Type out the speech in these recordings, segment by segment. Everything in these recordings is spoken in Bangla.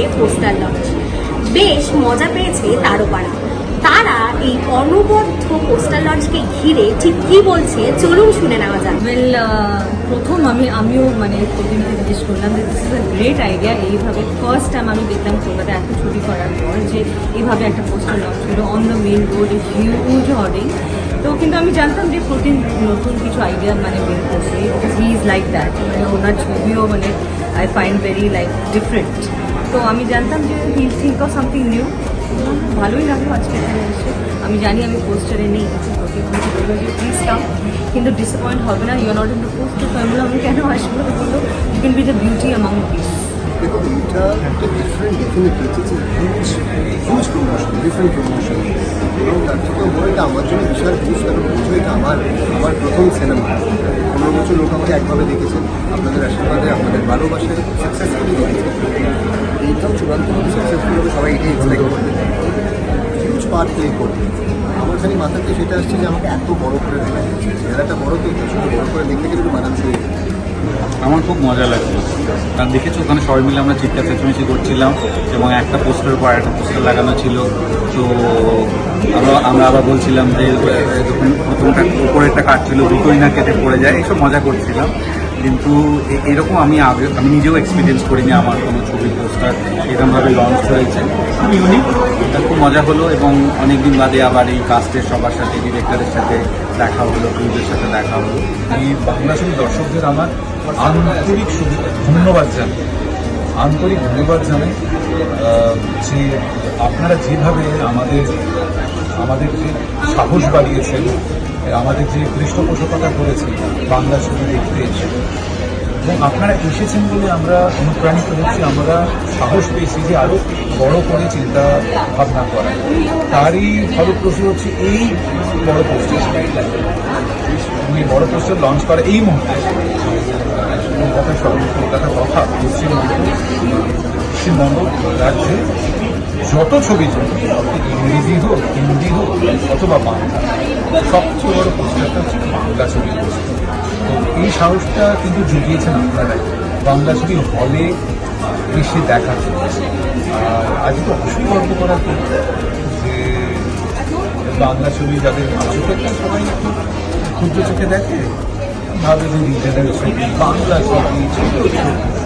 রকমভাবে পোস্টার লঞ্চ। বেশ মজা পেয়েছে তারকারা। তারা এই অনবদ্য পোস্টার লঞ্চকে ঘিরে ঠিক কি বলছে চলুন শুনে নেওয়া যাক। ওয়েল প্রথম আমি, আমিও মানে প্রতিনিধি জিজ্ঞেস করলাম যে this is a great idea এইভাবে ফার্স্ট টাইম আমি দেখলাম কলকাতা এত ছুটি করার পর যে এইভাবে একটা পোস্টার লঞ্চ হলো on the main road huge অডিং তো কিন্তু আমি জানতাম যে প্রতিদিন নতুন কিছু আইডিয়া মানে বের করছে। হি ইজ লাইক দ্যাট মানে ওনার ছবিও মানে I find very like different তো আমি জানতাম যে he'll think of something new ভালোই লাগল আজকে এখানে এসে। আমি জানি আমি পোস্টারে নেই যে প্লিজ কাম কিন্তু ডিসঅ্যাপয়েন্ট হবে না you are not in the post তো আমি কেন আসব বলব you can be the beauty amount piece দেখুন এটা একটা different definitely it's huge huge promotion different promotion এবং তার থেকেও বড় এটা আমার জন্য বিশাল জিনিস কারণ বুঝো এটা আমার আমার প্রথম সিনেমা পনেরো বছর লোক আমাকে একভাবে দেখেছেন আপনাদের আশীর্বাদে, আপনাদের ভালোবাসায় সাকসেসফুলি দেখেছেন এইটাও চূড়ান্তভাবে সাকসেসফুল হবে, সবাই এটাই এক্সপেক্ট করবে। হিউজ পার্ট প্লে করবে। আমার খালি মাথাতে সেটা আসছে যে আমাকে এত বড় করে দেখা যাচ্ছে চেহারাটা বড় তো এটা বড় করে দেখতে গেলে একটু মানানসই আমার খুব মজা লাগল কারণ দেখেছ, ওখানে সবাই মিলে আমরা চিৎকার চেঁচামেচি করছিলাম এবং একটা পোস্টারের পর একটা পোস্টার লাগানো ছিল। তো আমরা আমরা আবার বলছিলাম যে যখন প্রথমটা উপরেরটা কাটছিল দুটোই না কেটে পড়ে যায়, এইসব মজা করছিলাম। কিন্তু এরকম আমি আগে, আমি নিজেও এক্সপিরিয়েন্স করিনি আমার কোনো ছবির পোস্টার এরকমভাবে লঞ্চ হয়েছে। খুব ইউনিক খুব মজা হলো এবং অনেকদিন বাদে আবার এই কাস্টের সবার সাথে ডিরেক্টরের সাথে দেখা হলো ক্রুজের সাথে দেখা হলো। এই বাংলা ছবি দর্শকদের আমার আন্তরিক ধন্যবাদ জানাই। আন্তরিক ধন্যবাদ জানাই যে আপনারা যেভাবে আমাদের আমাদের যে সাহস বাড়িয়েছেন, আমাদের যে পৃষ্ঠপোষকতা করেছে বাংলা ছবি দেখতে এবং আপনারা এসেছেন বলে আমরা অনুপ্রাণিত হচ্ছি। আমরা সাহস পেয়েছি যে আরও বড় করে চিন্তা ভাবনা করা। তারই ফলপ্রসূ হচ্ছে এই বড় এই বড় পোস্টার লঞ্চ করা এই মুহূর্তে। কলকাতা শহর, কলকাতা পশ্চিমবঙ্গ পশ্চিমবঙ্গ রাজ্যে যত ছবি ইংরেজি হোক, হিন্দি হোক, অথবা বাংলা, সবচেয়ে বড় পোস্টারটা হচ্ছে বাংলা ছবি। তো এই সাহসটা কিন্তু জুগিয়েছেন আপনারাই বাংলা ছবি হলে এসে দেখা আজ তো অবশ্যই গর্ব করা যে বাংলা ছবি যাদের চোখে সবাই একটু ক্ষুদ্র চোখে দেখে, ভাবে যে বাংলা ছবি, ছোট ছবি।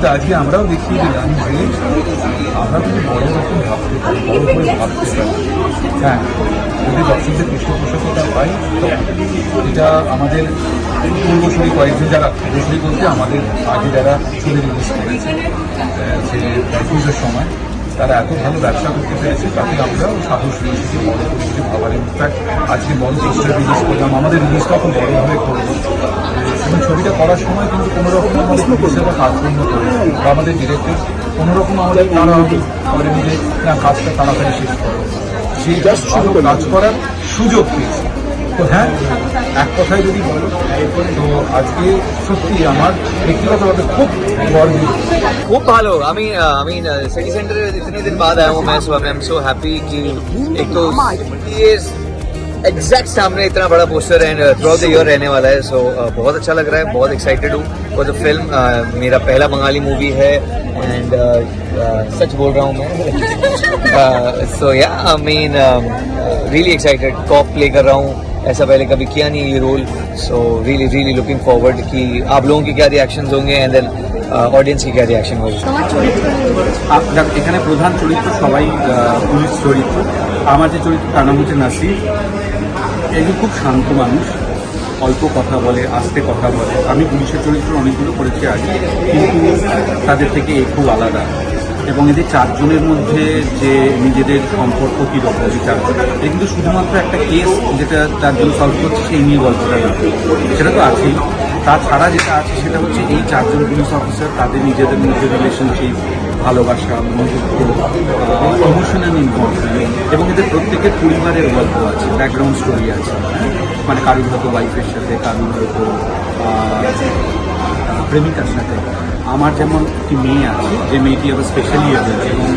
কিন্তু আজকে আমরাও দেখিয়ে দিলাম যে আমরা যদি বড় রকম ভাবতে পারি, বড় করে ভাবতে পারি হ্যাঁ যদি দর্শকদের পৃষ্ঠপোষকতা পাই এটা আমাদের পূর্বসূরি কয়েকজন যারা পূর্বসূরি বলতে আমাদের আগে যারা ছবি রিলিজ করেছে যে সময় তারা এত ভালো ব্যবসা করতে পেরেছে তাতে আমরাও সাহস নিয়েছি যে বড় করে কিছু ভাবার ইনফ্যাক্ট আজকে বড় পোস্টার রিলিজ করলাম। আমাদের রিলিজটা খুব বড়ভাবে করব। এবং ছবিটা করার সময় কিন্তু কোনো রকম আমাদের প্রডিউসাররা কাজকর্ম করে বা আমাদের ডিরেক্টর কোনো রকম আমাদের তারা করেনি যে না কাজটা তাড়াতাড়ি শেষ করো সেই কাজ করার সুযোগ পেয়েছি। তো হ্যাঁ এক কথায় যদি বলো তো আজকে সত্যি আমার ব্যক্তিগতভাবে খুব গর্বিত खूब भालो I mean I mean city centre इतने दिन बाद आया हूँ मैं सुबह में आई एम सो हैप्पी कि एक तो ये एग्जैक्ट सामने इतना बड़ा poster and through the year रहने वाला है सो बहुत अच्छा लग रहा है बहुत एक्साइटेड हूँ फॉर द फिल्म मेरा पहला बंगाली मूवी है एंड सच बोल रहा हूँ मैं so yeah I mean really excited cop play कर रहा हूँ ऐसा पहले कभी किया नहीं ये role so really really looking forward कि आप लोगों के क्या रिएक्शंस होंगे एंड देन ऑडियंस की क्या रिएक्शन होगी তোমার চরিত্র নিয়ে বলছো। আপ- দেখ, এখানে প্রধান চরিত্র সবাই আহ, পুলিশ চরিত্র আমার যে চরিত্র তার নাম হচ্ছে নাসির এগুলো খুব শান্ত মানুষ, অল্প কথা বলে, আস্তে কথা বলে। আমি পুলিশের চরিত্র অনেকগুলো করেছি আগে, কিন্তু তাদের থেকে এ খুব আলাদা। এবং এদের চারজনের মধ্যে যে নিজেদের সম্পর্ক কীরকম এই চারজন, এ কিন্তু শুধুমাত্র একটা কেস যেটা চারজন সলভ করছে, সেই নিয়ে গল্পটা না। সেটা তো আছেই। তাছাড়া যেটা আছে, সেটা হচ্ছে এই চারজন পুলিশ অফিসার তাদের নিজেদের মধ্যে রিলেশনশিপ ভালোবাসা ইমোশনাল ইনভলভমেন্ট এবং এদের প্রত্যেকের পরিবারের গল্প আছে ব্যাকগ্রাউন্ড স্টোরি আছে? মানে কারুর হয়তো ওয়াইফের সাথে, কারুর হয়তো প্রেমিকার সাথে আমার যেমন একটি মেয়ে আছে, যে মেয়েটি আবার স্পেশালি হয়েছে এবং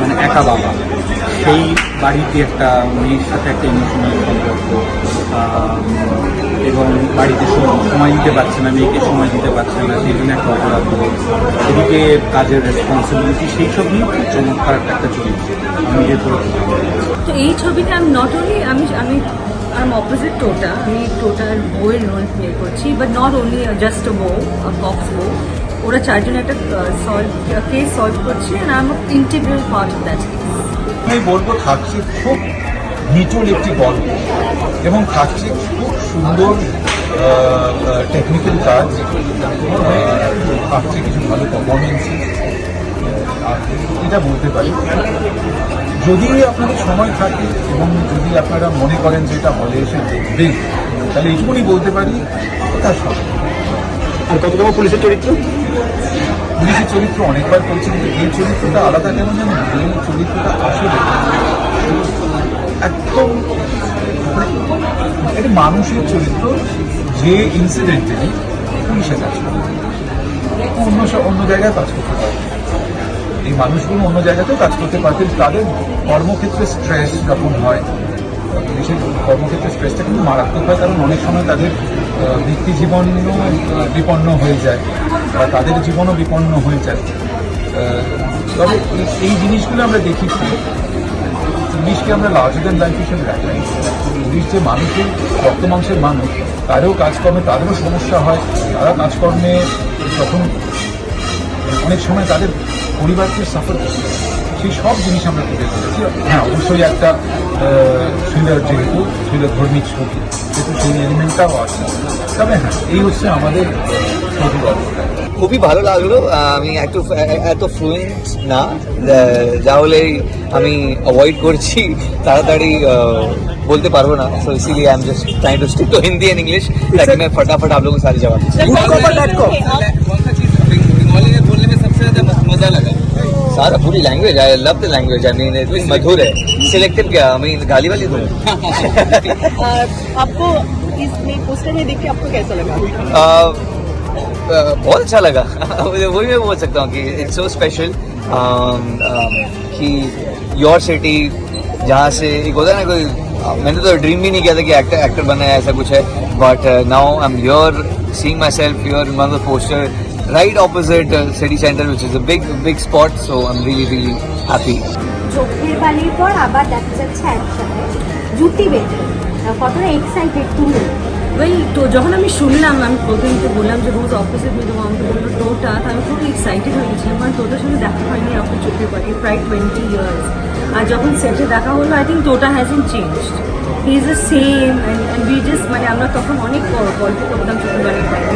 মানে একা বাবা সেই বাড়িতে একটা মেয়ের সাথে একটা ইমোশনাল সম্পর্ক এবং বাড়িতে সময় দিতে পারছে না মেয়েকে সময় দিতে পারছে না সেই জন্য একটা অপরাধ। এদিকে কাজের রেসপন্সিবিলিটি সেই সব নিয়ে খুব চমৎকার একটা ছবি আমি নিজের। তো এই ছবিতে আমি নট অনলি আমি আমি আই অপোজিট টোটা আমি টোটার বউয়ের রোল প্লে করছি বাট নট অনলি জাস্ট বউ কক্স বউ ওরা চারজন একটা সলভ কেস সলভ করছে and I am integral part of that case আমি বলব থাকছে খুব নিটল একটি গল্প এবং থাকছে খুব সুন্দর টেকনিক্যাল কাজ। থাকছে কিছু ভালো পারফরমেন্স এটা বলতে পারি। যদি আপনাদের সময় থাকে এবং যদি আপনারা মনে করেন যে এটা হলে এসে দেখবেন তাহলে এইটুকুনি বলতে পারি তার সব। আর কততম পুলিশের চরিত্র? পুলিশের চরিত্র অনেকবার করছি কিন্তু এই চরিত্রটা আলাদা কেন জানেন এই চরিত্রটা আসলে একদম মানে একটা মানুষের চরিত্র যে ইনসিডেন্টালি পুলিশে কাজ করে অন্য অন্য জায়গায় কাজ করতে পারে। এই মানুষগুলো অন্য জায়গাতেও কাজ করতে পারতেন তাদের কর্মক্ষেত্রে স্ট্রেস যখন হয়, পুলিশের কর্মক্ষেত্রে স্ট্রেসটা কিন্তু মারাত্মক হয়, কারণ অনেক সময় তাদের ব্যক্তি জীবনও বিপন্ন হয়ে যায় বা তাদের জীবনও বিপন্ন হয়ে যায়। তবে এই জিনিসগুলো আমরা দেখি কি, পুলিশকে আমরা লার্জার দ্যান লাইফ হিসেবে রাখি পুলিশ যে মানুষের রক্ত মাংসের মানুষ তারও কাজকর্মে তাদেরও সমস্যা হয় তারা কাজকর্মে তখন অনেক সময় তাদের পরিবারকে সাফার করতে সেই সব জিনিস আমরা তুলে ধরেছি। হ্যাঁ অবশ্যই একটা থ্রিলার যেহেতু থ্রিলার ধর্মী ছবি যেহেতু সেই এলিমেন্টটাও আছে। তবে হ্যাঁ এই হচ্ছে আমাদের ছবি গল্পটা খুবই ভালো লাগলো আহ, আমি একটু এত ফ্লুয়েন্ট না আহ, যা হলে আমি অ্যাভয়েড করছি তাড়াতাড়ি আহ, বলতে পারবো না সো इसीलिए I am just trying to stick to Hindi and English ताकि मैं फटाफट आप लोगों को सारे जवाब दे सकूं। बंगाली में बोलने में सबसे ज्यादा मजा लगा सारा पूरी language I love the language I mean इतनी मधुर है सिलेक्टिव क्या आई मीन गाली वाली दूं आपको इसमें पोस्टर में देख के आपको कैसा लगा आ, आ, बहुत अच्छा लगा मुझे वही मैं बोल सकता हूँ कि इट्स सो स्पेशल कि योर सिटी जहाँ से एक होता है ना कोई आ, मैंने तो ड्रीम भी नहीं किया था कि एक्टर एक्टर बनना है ऐसा कुछ है uh, but now I am your seeing my self your one the poster right opposite uh, city center which is a big big spot so i'm really really happy চোখের বালির পর আবার দেখা যাচ্ছে একসাথে জুটি বেঁধে আহ, কতটা এক্সাইটেড তুমি ওই তো যখন আমি শুনলাম, আমি প্রথমে তো বললাম যে অফিসে মেয়ে তোমার আমাকে বলল টোটা তো আমি খুব এক্সাইটেড হয়ে গেছিলাম, কারণ তোটার সঙ্গে দেখা হয়নি আপনার চোখে পড়ে প্রায় টোয়েন্টি ইয়ার্স আর যখন সেটে দেখা হলো I think Tota hasn't changed he is the same and we just মানে আমরা তখন অনেক গল্প করতাম ছোটোবেলার গল্প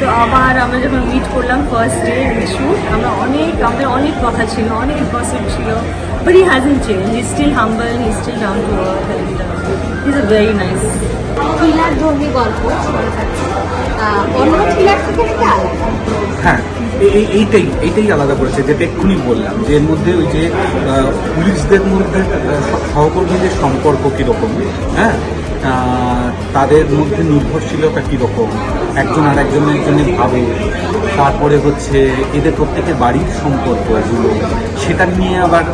তো আবার আমরা যখন মিট করলাম ফার্স্ট ডে শুট আমরা অনেক, আমাদের অনেক কথা ছিল, অনেক গসিপ ছিল but he hasn't change he still humble he still down to earth and is a very nice thriller ধর্মী গল্প অন্য থ্রিলার থেকে আলাদা। হ্যাঁ এইটাই এইটাই আলাদা করেছে, যেটা এক্ষুনি বললাম, যে এর মধ্যে ওই যে পুলিশদের মধ্যে সহকর্মীদের সম্পর্ক কীরকম হ্যাঁ? তাদের মধ্যে নির্ভরশীলতা কীরকম, একজন আর একজনের জন্য ভাবে, তারপরে হচ্ছে এদের প্রত্যেকের বাড়ির সম্পর্ক এগুলো, সেটা নিয়ে আবার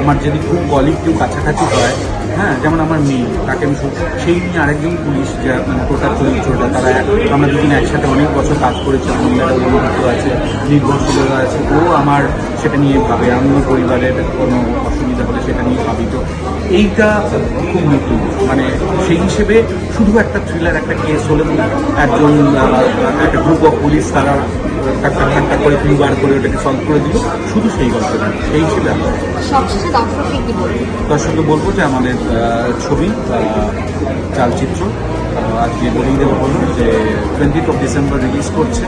আমার যদি খুব কলিগ কেউ কাছাকাছি হয় হ্যাঁ যেমন আমার মেয়ে, তাকে আমি সেই নিয়ে আরেকজন পুলিশ যে মানে টোটাল চরিত্রটা, তারা আমরা দুদিন একসাথে অনেক বছর কাজ করেছি বন্ধুত্ব আছে, নির্ভরশীলতা আছে। ও আমার সেটা নিয়ে ভাবে। আমিও পরিবারের কোনো অসুবিধা হলে সেটা নিয়ে ভাবি। তো এইটা খুব নতুন মানে সেই হিসেবে শুধু একটা থ্রিলার একটা কেস হলে একজন একটা গ্রুপ অফ পুলিশ তারা একটা ঘণ্টা করে তিনবার করে ওটাকে সলভ করে দিল। শুধু সেই গল্পটা সেই হিসেবে দর্শককে বলব? যে আমাদের ছবি চালচিত্র আজকে বলেই দেবো বলব যে টোয়েন্টিথ অফ ডিসেম্বর রিলিজ করছে।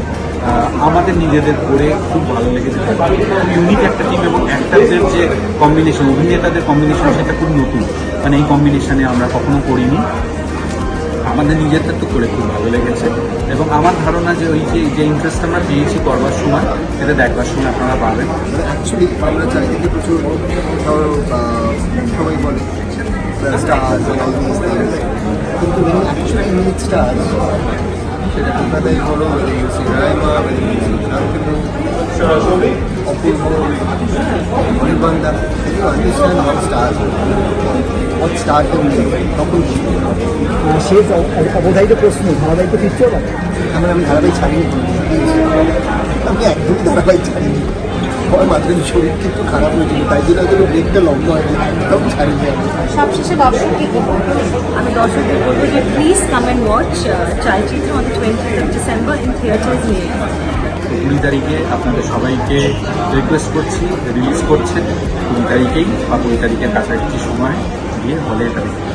আমাদের নিজেদের করে খুব ভালো লেগেছে। ইউনিক একটা টিম এবং অ্যাক্টারদের যে কম্বিনেশন অভিনেতাদের কম্বিনেশন সেটা খুব নতুন। মানে এই কম্বিনেশনে আমরা কখনো করিনি। আমাদের নিজেদের তো করে খুব ভালো লেগেছে। এবং আমার ধারণা যে ওই যে যে ইন্টারেস্ট আমরা পেয়েছি করবার সময়, সেটা দেখবার সময় আপনারা পাবেন। অ্যাকচুয়ালি আমরা প্রচুর সবাই বলে সেটা কলকাতায় হলো সিনেমা অপূর্ব অনির্বাণদা understand what star what star তখন শেষ অ- অ- অবধারিত প্রশ্ন ধারাবাহিক তো ফিরছে না আমার আমি ধারাবাহিক ছাড়িনি। আমি একদম ধারাবাহিক ছাড়িনি। আমার মাঝখানে শরীরটা একটু খারাপ হয়েছিল তাই জন্য হয়তো ব্রেকটা লম্বা হয়নি একদম ছাড়িনি আমি সবশেষে দর্শককে কি বলব আমি দর্শকদের বলব যে প্লিজ কাম অ্যান্ড ওয়াচ চলচ্চিত্র on twenty December in theatres নিয়ে কুড়ি তারিখে আপনাদের সবাইকে রিকোয়েস্ট করছি রিলিজ করছে কুড়ি তারিখেই বা কুড়ি তারিখের কাছাকাছি সময় গিয়ে হলে এটা দেখতে